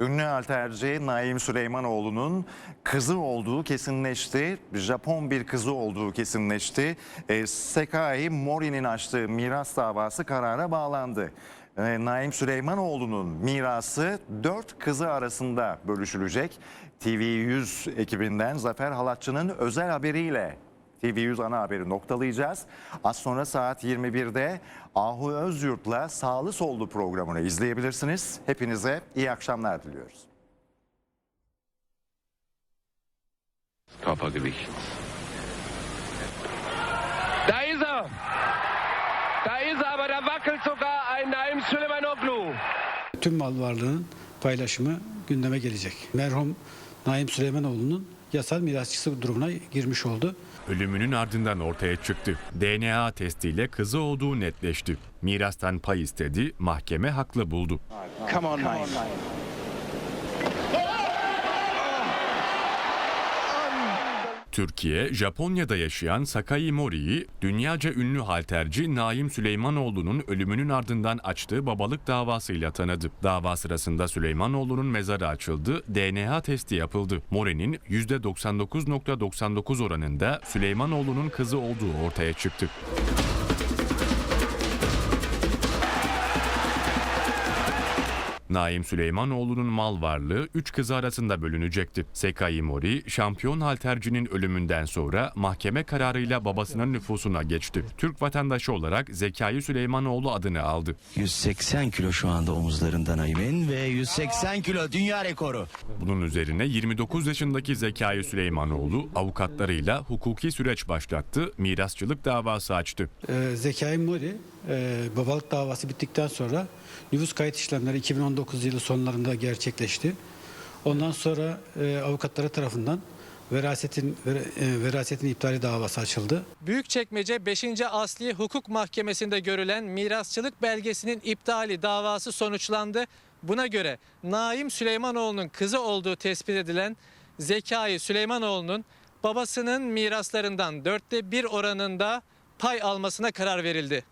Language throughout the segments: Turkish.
Ünlü alterci Naim Süleymanoğlu'nun kızı olduğu kesinleşti. Japon bir kızı olduğu kesinleşti. E, Sekai Mori'nin açtığı miras davası karara bağlandı. E, Naim Süleymanoğlu'nun mirası dört kızı arasında bölüşülecek. TV100 ekibinden Zafer Halatçı'nın özel haberiyle TV100 ana haberi noktalayacağız. Az sonra saat 21'de Ahu Özyurt'la Sağlı Sollu programını izleyebilirsiniz. Hepinize iyi akşamlar diliyoruz. Körpergewicht. Da ist er. Da ist er, aber da wackelt sogar ein Naim Süleymanoglu. Tüm mal varlığının paylaşımı gündeme gelecek. Merhum Naim Süleymanoğlu'nun yasal mirasçısı durumuna girmiş oldu. Ölümünün ardından ortaya çıktı. DNA testiyle kızı olduğu netleşti. Mirastan pay istedi, mahkeme haklı buldu. Come on, Naim. Türkiye, Japonya'da yaşayan Sakai Mori'yi dünyaca ünlü halterci Naim Süleymanoğlu'nun ölümünün ardından açtığı babalık davasıyla tanıdı. Dava sırasında Süleymanoğlu'nun mezarı açıldı, DNA testi yapıldı. Mori'nin %99.99 oranında Süleymanoğlu'nun kızı olduğu ortaya çıktı. Naim Süleymanoğlu'nun mal varlığı 3 kızı arasında bölünecekti. Sekai Mori, şampiyon haltercinin ölümünden sonra mahkeme kararıyla babasının nüfusuna geçti. Türk vatandaşı olarak Zekai Süleymanoğlu adını aldı. 180 kilo şu anda omuzlarında Naim'in ve 180 kilo dünya rekoru. Bunun üzerine 29 yaşındaki Zekai Süleymanoğlu avukatlarıyla hukuki süreç başlattı, mirasçılık davası açtı. Ee, Zekai Mori e, babalık davası bittikten sonra nüfus kayıt işlemleri 2019 yılı sonlarında gerçekleşti. Ondan sonra e, avukatları tarafından verasetin ver- e, verasetin iptali davası açıldı. Büyükçekmece 5. Asli Hukuk Mahkemesi'nde görülen mirasçılık belgesinin iptali davası sonuçlandı. Buna göre Naim Süleymanoğlu'nun kızı olduğu tespit edilen Zekai Süleymanoğlu'nun babasının miraslarından dörtte bir oranında pay almasına karar verildi.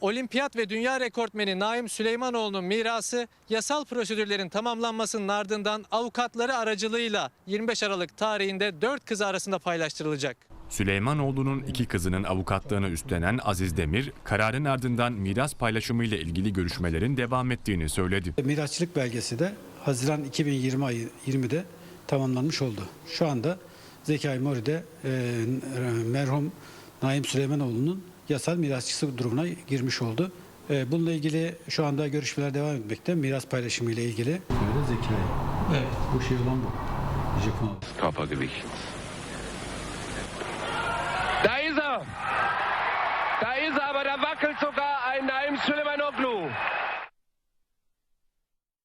Olimpiyat ve dünya rekortmeni Naim Süleymanoğlu'nun mirası yasal prosedürlerin tamamlanmasının ardından avukatları aracılığıyla 25 Aralık tarihinde 4 kız arasında paylaştırılacak. Süleymanoğlu'nun iki kızının avukatlığını üstlenen Aziz Demir, kararın ardından miras paylaşımı ile ilgili görüşmelerin devam ettiğini söyledi. Mirasçılık belgesi de Haziran 2020 ayı 20'de tamamlanmış oldu. Şu anda Zekai Mori de e, merhum Naim Süleymanoğlu'nun yasal mirasçısı durumuna girmiş oldu. E, bununla ilgili şu anda görüşmeler devam etmekte. Miras paylaşımı ile ilgili. Böyle Zekai. Evet. Bu şey olan bu. Japon. Körpergewicht. Da ist er. Da ist er, aber da wackelt sogar ein Naim Süleymanoglu.